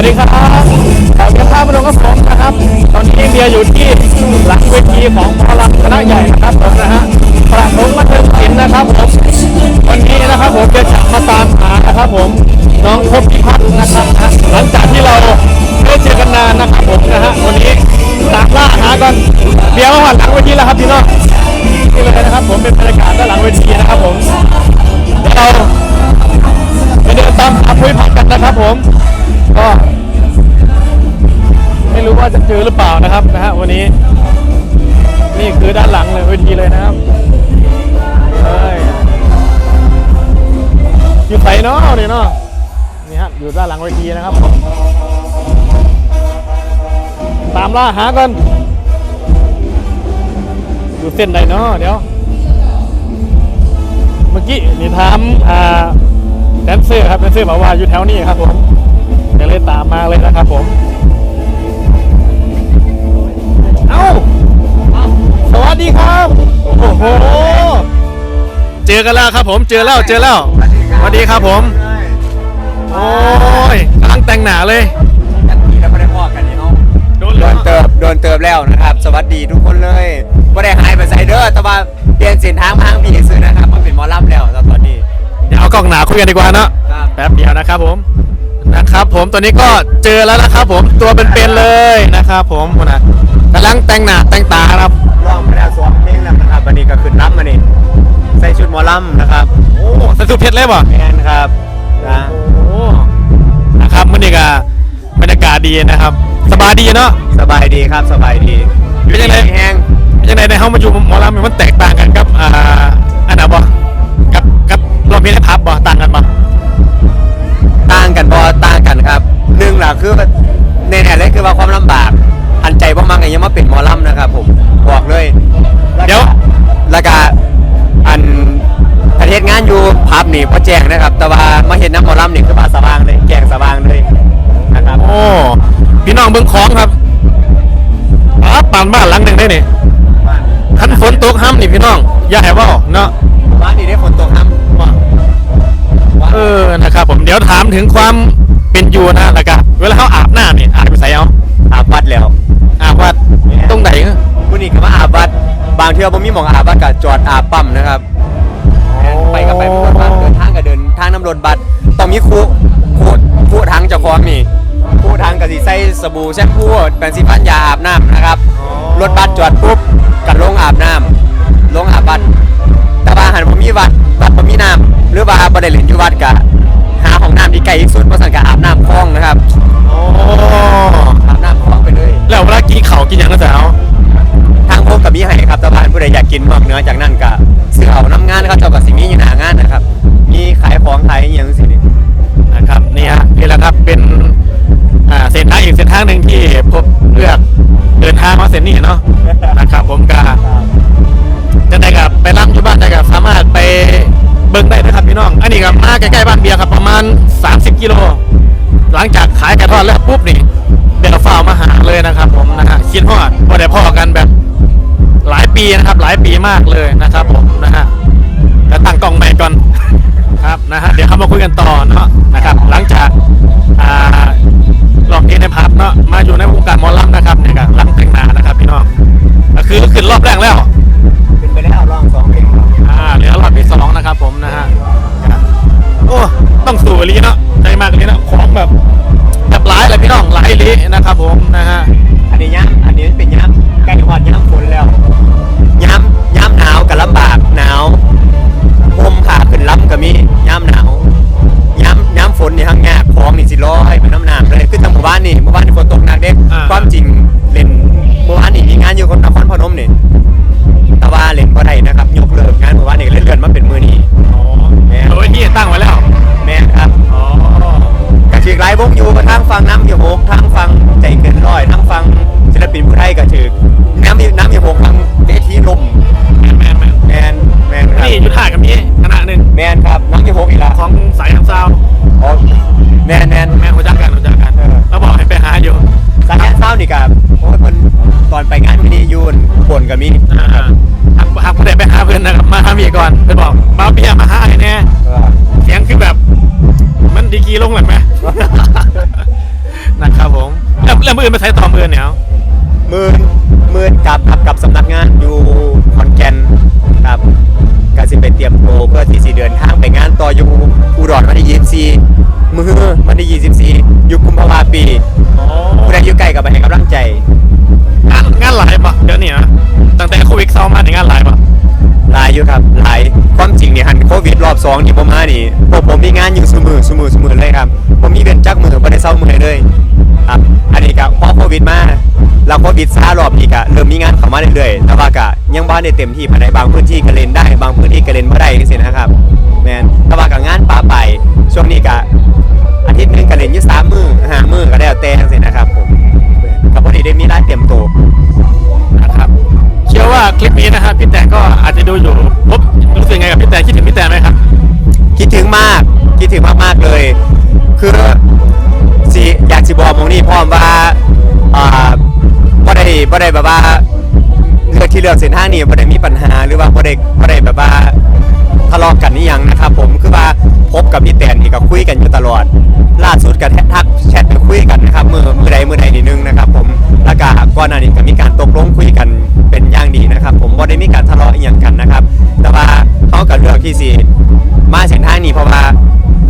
วัสดีครับขอบคุณท่านผู้ชมครับผมนะครับ ตอนนี้เบียร์อยู่ที่หลังเวทีของหมอลำคณะใหญ่นะครับผมนะฮะประสงมาเทิงศิลป์นะครับผมวันนี้นะครับผมจะจะมาตามหานะครับผมน้องพบพิพัฒน์นะครับหลังจากที่เราไม่ได้เจอกันนานนะครับผมนะฮะวันนี้ตามล่าหากันเบียร์มาหลังเวทีแล้วครับพี่น้องนี่เลยนะครับผมเป็นบรรยากาศด้านหลังเวทีนะครับผมเดี๋ยวเรา เดินตามหาพุ้ยผักกันนะครับผม ก็ ไม่รู้ว่าจะเจอหรือเปล่านะครับนะฮะวันนี้ นี่คือด้านหลังเลยเวทีเลยนะครับเฮ้ยอยู่ไสเนาะเนี่เนาะนี่ฮะอยู่ด้านหลังเวทีนะครับ ตามล่าหากันอยู่เส้นใดเนาะเดี๋ยว เมื่อกี้นี่ถามอ่า แดนเซอร์ครับแดนเซอร์บอกว่าอยู่แถวนี้ครับผมเดี๋ยวเลยตามมาเลยนะครับผม เอ้า สวัสดีครับ โอ้โห เจอกันแล้วครับผม เจอแล้วเจอแล้ว สวัสดีครับผม โอ้ยกำลังแต่งหนาเลยกันทีแล้วไม่ได้พอกันนี่เนาะ โดนเหโดลือนเติบโดนเติบแล้วนะครับ สวัสดีทุกคนเลยไม่ได้หายไปไซเดอร์แต่ว่าเปลี่ยนเส้นทางมาทางพีซื้อนะครับมันเป็นหมอลำแล้วตอนนี้ เดี๋ยวเอากล้องหนาคุยกันดีกว่าเนาะครับแป๊บเดียวนะครับผมนะครับ ผมตอนนี้ก็เจอแล้วนะครับ ผมตัวเป็นๆเลยนะครับ ผมนะกำลังแต่งหน้าแต่งตาครับลองไปแล้วสวมเพลงแล้วนะครับวันนี้ก็ขึ้นรับมานี่ใส่ชุดหมอลำนะครับโอ้ใส่สูทเพชรเลยป่ะแมนครับนะโอ้นะครับมันนี่ก็บรรยากาศดีนะครับ สบายดีเนาะสบายดีครับสบายดีเป็นยังไงแห้งยังไงในห้องมาอยู่หมอลำมันแตกต่างกันครับอ่าอันไหนบ่กับกับ รอบเพลงในพับบ่ต่างกันบ่ต่างกันบ่ต่างกันครับหนึ่งหลักคือในแน่ๆเลยคือว่าความลำบาก อันใจบ่มังไงยังมาเป็นหมอลำนะครับผมบอกเลยเดี๋ยวแล้วก็อันประเทศงานอยู่พับนี่พอแจ้งนะครับ แต่ว่ามาเห็นน้ำหมอลำนี่คือมาสว่างเลยแจ้งสว่างเลยนะครับ โอ้พี่น้องเบิ่งของครับอ๋อปานบ้านหลังหนึ่งได้นี่คันฝนตกห้ำนี่พี่น้องอย่าให้เว่าเนาะบ้านนี่ได้ฝนตกครั ผมเดี๋ยวถามถึงความเป็นอยู่นะแล้วก็เวลาเขาอาบน้ำนี่อาบไปใส่เอาอาบวัดแล้วอาบว่าตรงไหนผู้นี้ก็มาอาบวัด บางเที่ยวผมมีหมองอาบวัดก็จอดอาบปั๊มนะครับไปก็ไปเป็นรถบัสเดินทางก็เดินทางน้ำรถบัสต้องมีคู่คู่คู่ทางเจ้าของนี่คู่ทางกับสีใส่สบู่แชมพูแปรงสีฟันยาอาบน้ำนะครับรถบัสจอดปุ๊บกันลงอาบน้ำลงอาบวัดแต่ว่าหันผมมีวัดวัดผมมีน้ำหรือว่าบ่ได้เล่นอยู่วัดกะ หาของน้ำที่ไกลที่สุดเพราะสังกะอาบน้ำคลองนะครับโอ้อาบน้ำคลองไปเลย แล้วเวลากินเขาวกินอย่างนั้นสาวทางผมกับมีให้ครับแต่ว่าผู้ใดอยากกินนอกเหนือจากนั้นก็ซื้อเอาน้ำงานนะครับเจ้ากับสิ่งนี้อยู่หน้างานนะครับ มีขายของขายอหย่างสินี่นะครับนี่ฮะนี่แหละครับเป็นอ่าเส้นทางอีกเส้นทางหนึ่งที่ผมเลือกเดินทางมาเส้นนี้เนาะนะครับผมก็จะได้กับไปรับที่บ้าน นะครับ หลายปีมากเลยนะครับ ผมนะฮะแล้วตั้งกล้องใหม่ก่อนครับนะฮะเดี๋ยวเข้ามาคุยกันต่อเนาะนะครับ หลังจาก ของสายฮัมซาวอ๋อแมนแมนแม่หัวจักกันหัวจักกันเออแล้วบอกให้ไปหาอยู่สายเศร้านี่กับโอ้ยมันตอนไปงานมินิยูนบนกับมีอ่าหักหักไม่ได้ไปหาเพื่อนนะครับมาหาเมียก่อนเพื่อนบอกมาเบียร์มาหาไอ้แน่เสียงคือแบบมันดีกรีลงหลังไหมมือไปใช้ต่อมือเนี่ยเอาหมื่นหมื่นกับกับกับสำนักงานอยู่ขอนแก่นครับก็สิไปเตรียมโตวเพื่อที่สิเดินทางไปงาน ต่ออยู่อุดรวันที่24มือวันที่24อยู่กุมภาวาปีผู้ใดอยู่ใกล้กับไปให้กำลังใจงานงานหลายปะเดี๋ยวนี้นะตั้งแต่โควิดเข้ามาในยงานหลายปะหลายอยู่ครับหลายความจริงนี่หันโควิดรอบสองนี่ผมมานี่พวกผมมีงานอยู่เสมอเสมอเสมอเลยครับผมมีเว้น จักมือไม่ได้เศร้ามือเลยครับอันนี้ก็พอโควิดมาแล้วโควิดซารอบนี้ก็เริ่มมีงานเข้ามาเรื่อยๆแต่ว่าก็ยังบ้านได้เต็มที่ภายในบางพื้นที่ก็เล่นได้ บางพื้นที่ก็เล่นไม่ได้สินะครับแมนแต่ว่าก็งานปาไปช่วงนี้ก็อาทิตย์หนึงก็เล่นอยู่สามมือห้ามือก็แล้วแต่สินะครับผมก็พอดีได้มีรายเตรียมตัวนะครับเชื่อว่าคลิปนี้นะครับพี่แตนก็อาจจะดูอยู่พบรู้สึกไงกับพี่แตนคิดถึงพี่แตนไหมครับ คิดถึงมากคิดถึงมากๆเลย คือสิอยากสิ บอกมองนี่พร้อมว่าอ่าบ่ได้บ่ได้แบบว่าเลือกที่เลือกเส้นทางนี้บ่ได้มีปัญหาหรือว่าบ่ได้บ่ได้แบบว่าทะเลาะกันนี่ยังนะครับผมคือว่าพบกับพี่แตนนี่ก็คุยกันอยู่ตลอด ล่าสุดก็ทักแชทไปคุยกันนะครับมือมือใดมือใดนิดนึงนะครับ ผมแล้วก็ก่อนหน้านี้ก็มีการตกลงคุยกันเป็นอย่างดีนะครับ ผมบ่ได้มีการทะเลาะอีหยังกันนะครับ แต่ว่าเขาก็เลือกที่สิมาเส้นทางนี้เพราะว่า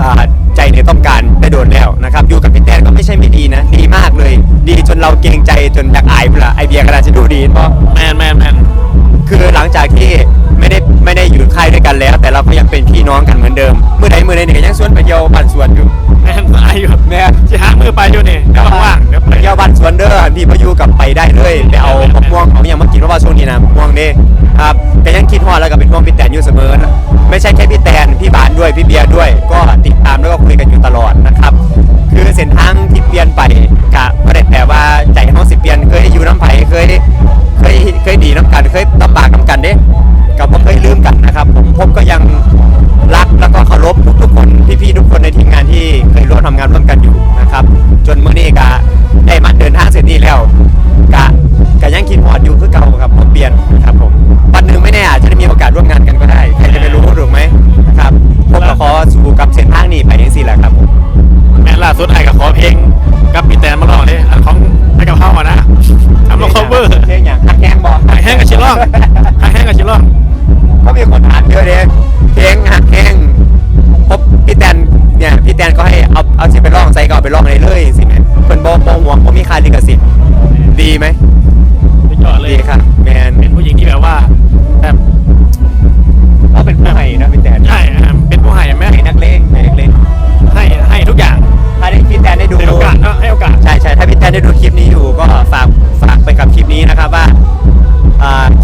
อ่าใจเนี่ยต้อง เราเกรงใจจนอยากอายเวลาไอเบียร์ก็น่าจะดูดีเพราะแมนแมนแมนคือหลังจากที่ไม่ได้ไม่ได้อยู่ค่ายด้วยกันแล้ว แต่เราก็ยังเป็นพี่น้องกันเหมือนเดิมเมื่อใดเมื่อใดเนี่ยก็ยังสวนไปเที่ยวบ้านสวนอยู่แมนตายอยู่แม่จะหามือไปอยู่นี่เดี๋ยวว่างๆเดี๋ยวไปไปเที่ยวบ้านสวนเด้อพี่พายุกับไปได้เลยไปเอามะม่วงเอาอย่างมากินเพราะว่าช่วงนี้นะมะม่วงเด้ครับก็ยังคิดฮอดแล้วก็เป็นห่วงพี่แตนอยู่เสมอนะไม่ใช่แค่พี่แตนพี่บานด้วยพี่เบียร์ด้วย ก็ติดตามแล้วก็คุยกันอยู่ตลอดนะครับ คือเส้นทางที่ เปลี่ยนไปกะไม่ได้แปลว่าใจเขาสิเปลี่ยนเคยอยู่น้ำไผ่เคยเคยเคยดีน้ำกันเคยลำบากน้ำกันเด้ก็บ่เคยลืมกันนะครับ ผมผมก็ยังรักแล้วก็เคารพทุกๆคนพี่ๆทุกคนในทีมงานที่เคยร่วมทำงานร่วมกันอยู่นะครับ จนเมื่อนี้กะได้มาเดินทางเสร็จนี้แล้วกะกะยังคิดฮอดอยู่คือเก่าครับผมเปลี่ยนนะครับผมวันหนึ่งไม่แน่อาจจะได้มีโอกาสร่วมงานกันก็ได้ใครจะไปรู้ถูกไหมนะครับผมก็ขอสู่กับเส้นทางนี้ไปยังสี่แหละครับผมแมนล่าสุดไอ้ก็ขอเพลง กับพี่แตนมาลองเลยอันของไอ้กับเข้ามานะทำมา cover เพลงอย่างฮักแห้งบอกหักแห้งกับชิล่องหักแห้งกับชิล่องก็มีคนถามเยอะเลยเพลงฮักแห้งพบพี่แตนเนี่ยพี่แตนก็ให้เอาเอาสิไปร้องใส่ก็เอาไปร้องเลยเลยสิแม่เป็นบอบอห่วงผมมีค่าลิขสิทธิ์ดีไหมสุดยอดเลดียครับแมนเป็นผู้หญิงที่แบบว่าแบบเขาเป็นผู้ให้นะ ได้ดูคลิปนี้อยู่ก็ฝากฝากไปกับคลิปนี้นะครับว่า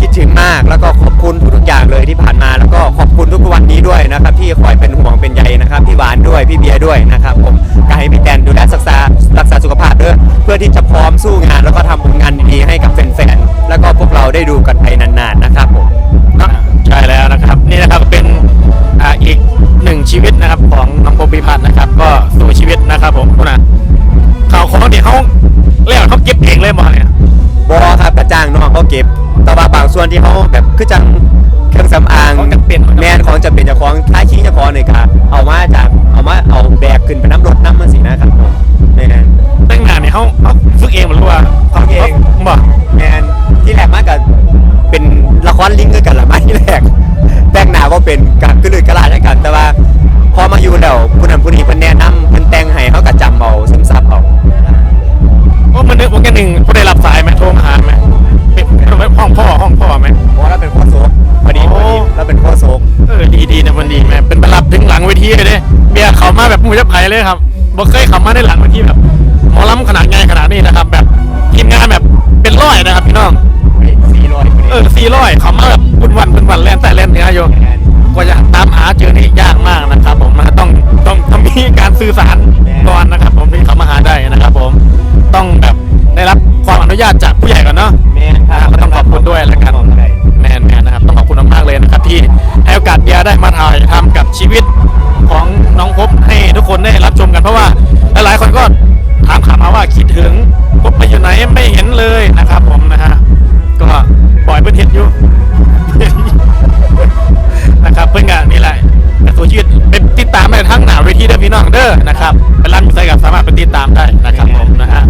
คิดถึงมากแล้วก็ขอบคุณทุกอย่างเลยที่ผ่านมา แล้วก็ขอบคุณทุกวันนี้ด้วยนะครับ ที่คอยเป็นห่วงเป็นใยนะครับพี่หวานด้วยพี่เบียร์ด้วยนะครับผมก็ให้พี่แตนดูแลรักษารักษาสุขภาพด้วยเพื่อที่จะพร้อมสู้งาน แล้วก็ทำผลงานดีๆให้กับแฟนๆแล้วก็พวกเราได้ดูกันไปนานๆนะครับผมใช่แล้วนะครับ นี่นะครับเป็นอ,อีกหนึ่งชีวิตนะครับของน้องปมพิพัฒน์นะครับ ก็สู่ชีวิตนะครับผมคุณนะข่าวของที่เขา รียกว่าเขาเก็บเองเลยหมดเนี่ยบอครับกระจ้างน้องเขาเก็บ แต่ว่าบางส่วนที่เขาแบบคือจังเครื่องสำอางของจำเป็นแมนของจะเป็นเจ้าของท้ายคิงเจ้าของเลยครับเอามาจากเอามาเอาแบกขึ้นไปน้ำรถน้ำมันสินะครับผมแมน ตั้งนานเนี่ยเขาเขาฝึกเองหรือว่าฝึกเอง บอกแมนที่แรกมากับเป็นละครลิงก์ด้วยกันละมาที่แรกแต่งหน้าก็เป็นการกระลือกระลาดกันแต่ว่า พอมาอยู่แล้วผู้นั้นผู้นี้เพิ่นแนะนำ หนึ่งผู้ได้รับสายไหมโทรมาหาไหมเป็นห้องพ่อห้องพ่อไหมเพราะเราเป็นโคโซกพอดีพอดีเราเป็นโคโซกเออดีดีนะมันดีแม่เป็นประลับถึงหลังเวทีเลยเด้เบียร์เขามาแบบมูจะไผ่เลยครับบอกเคยเขามาในหลังเวทีแบบหมอลำขนาดใหญ่ขนาดนี้นะครับ แบบทีมงานแบบเป็นร้อยนะครับพี่น้องสี่ร้อยพอดีเออสี่ร้อยเขามาแบบบุญวันบุญวันแล่นแต่เล่นเนี่ยโยแมน กว่าจะตามหาเจอนี่ยากมากนะครับผมนะต้องต้องต้องมีการสื่อสารแน่ก่อนนะครับ ผมที่เขามาหาได้นะครับ ผมต้องแบบได้รับความอนุญาตจากผู้ใหญ่ก่อนเนาะแมนครับก็ต้องขอบคุณด้วยแล้วกันแมนแมนนะครับ ต้องขอบคุณมากๆเลยนะครับ ที่ให้โอกาสเบียร์ได้มาถ่ายทำกับชีวิตของน้องพบให้ทุกคนได้รับชมกันเพราะว่าหลายๆคนก็ถามข่าวมาว่าคิดถึงพบไปอยู่ไหนไม่เห็นเลยนะครับ ตดตามได้ทั้งหน้าเวทีเด้อพี่น้องเด้อนะครับเป็นรัอใส่กับสามารถไปติดตามได้นะครับผมนะฮะ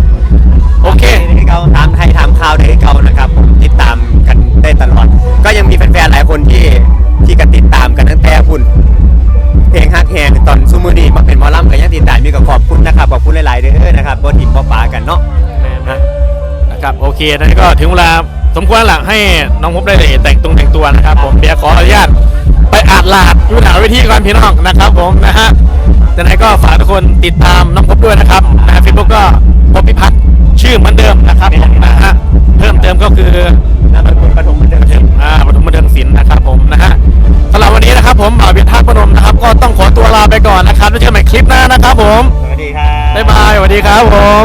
โอเคให้เขาตามให้ถามข่าวให้เขานะครับติดตามกันได้ตลอด ก็ยังมีแฟนๆหลายคนที่ที่กันติดตามกันตั้งแต่คุณเพลงฮักแฮงตอนซูมูอดีมาเป็นมอลล่ำกันยังติดตามมีก็ขอบคุณนะครับขอบคุณหลายๆเด้อนะครับบนอิ่มบ่ปากันเนาะนะครับโอเคนั่นก็ถึงเวลาสมควรหลังให้น้องพบได้แต่งตรงแต่งตัวนะครับ ผมเบียร์ขออนุญาต ไปอาดลาดอยู่หนาเวทีก่อนพี่น้องนะครับผมนะฮะดังนั้นก็ฝากทุกคนติดตามน้องพบด้วยนะครับนะเฟซบุ๊กก็พบพิพัฒน์ชื่อเหมือนเดิมนะครับผมนะฮะเพิ่มเติมก็คือนามสกุลปฐมบันเทิงศิลป์อ่าปฐมบันเทิงศิลป์นะครับผมนะฮะสำหรับวันนี้นะครับผมบ่าวเบียร์ท่าตุพนมนะครับ ก็ต้องขอตัวลาไปก่อนนะครับแล้วเจอกันใหม่คลิปหน้านะครับผมสวัสดีครับบ๊ายบายสวัสดีครับผม